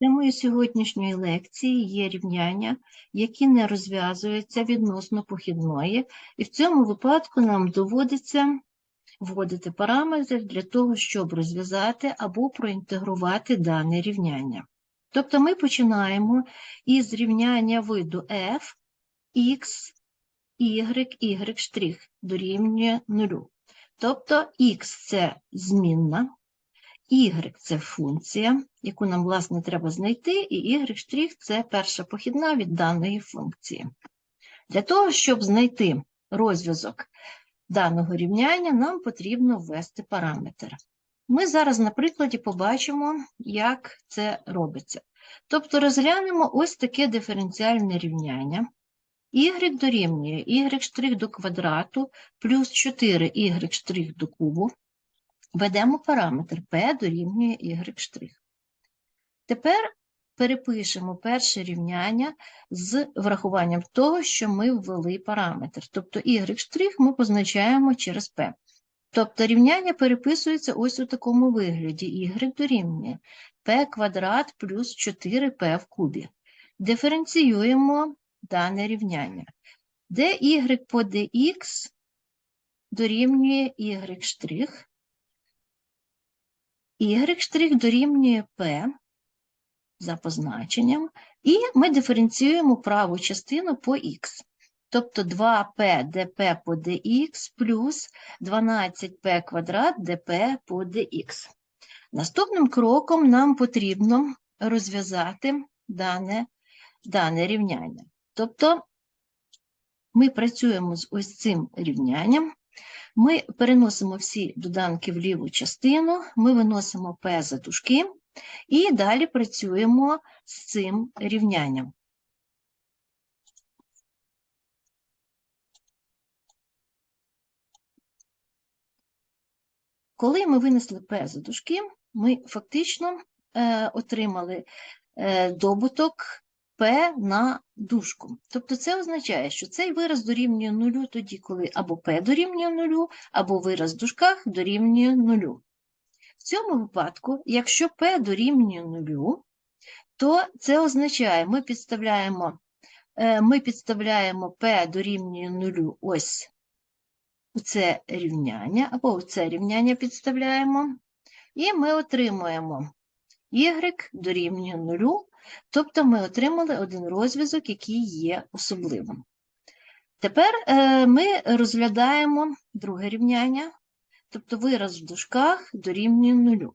Темою сьогоднішньої лекції є рівняння, які не розв'язуються відносно похідної, і в цьому випадку нам доводиться вводити параметри для того, щоб розв'язати або проінтегрувати дане рівняння. Тобто ми починаємо із рівняння виду f, x, y, y' дорівнює нулю. Тобто x – це змінна, y – це функція, яку нам, власне, треба знайти, і y' – це перша похідна від даної функції. Для того, щоб знайти розв'язок даного рівняння, нам потрібно ввести параметр. Ми зараз на прикладі побачимо, як це робиться. Тобто розглянемо ось таке диференціальне рівняння. y дорівнює y' до квадрату плюс 4y' до кубу. Введемо параметр p дорівнює y'. Тепер перепишемо перше рівняння з врахуванням того, що ми ввели параметр. Тобто y' ми позначаємо через p. Тобто рівняння переписується ось у такому вигляді. y дорівнює p квадрат плюс 4p в кубі. Диференціюємо дане рівняння. Де y по dx дорівнює y', y' дорівнює p за позначенням, і ми диференціюємо праву частину по х. Тобто 2p dp по dx плюс 12p квадрат dp по dx. Наступним кроком нам потрібно розв'язати дане, дане рівняння. Тобто ми працюємо з ось цим рівнянням, ми переносимо всі доданки в ліву частину, ми виносимо p за дужки і далі працюємо з цим рівнянням. Коли ми винесли p за дужки, ми фактично е, отримали е, добуток p на дужку. Тобто це означає, що цей вираз дорівнює нулю тоді, коли або p дорівнює нулю, або вираз в дужках дорівнює нулю. В цьому випадку, якщо p дорівнює нулю, то це означає, ми підставляємо, е, ми підставляємо p дорівнює нулю ось у це рівняння, або у це рівняння підставляємо, і ми отримуємо y дорівнює нулю, тобто ми отримали один розв'язок, який є особливим. Тепер е, ми розглядаємо друге рівняння, тобто вираз в дужках дорівнює нулю.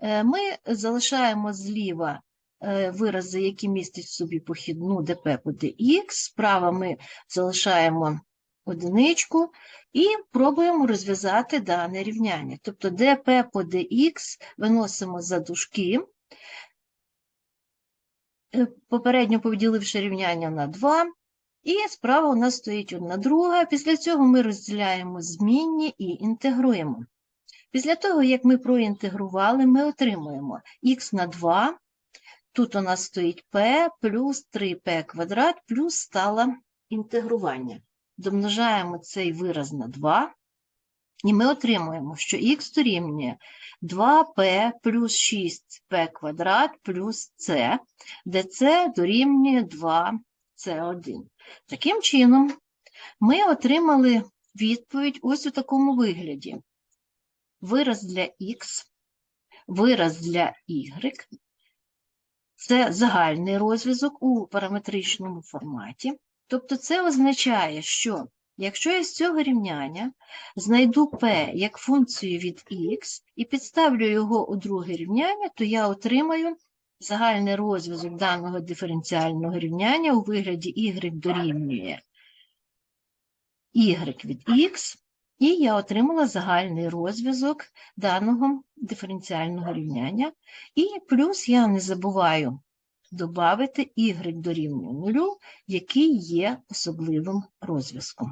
Е, ми залишаємо зліва е, вирази, які містять собі похідну dp по dx, справа ми залишаємо одиничку і пробуємо розв'язати дане рівняння. Тобто dp по dx виносимо за дужки, е, попередньо поділивши рівняння на 2, і справа у нас стоїть одна друга. Після цього ми розділяємо змінні і інтегруємо. Після того, як ми проінтегрували, ми отримуємо х на 2, тут у нас стоїть p плюс 3p квадрат плюс стала інтегрування. Домножаємо цей вираз на 2, і ми отримуємо, що х дорівнює 2p плюс 6p квадрат плюс c, де c дорівнює 2c1. Таким чином, ми отримали відповідь ось у такому вигляді. Вираз для х, вираз для y. Це загальний розв'язок у параметричному форматі. Тобто це означає, що якщо я з цього рівняння знайду p як функцію від x і підставлю його у друге рівняння, то я отримаю загальний розв'язок даного диференціального рівняння у вигляді y дорівнює y від x, і я отримала загальний розв'язок даного диференціального рівняння. І плюс я не забуваю додати y дорівнює нулю, який є особливим розв'язком.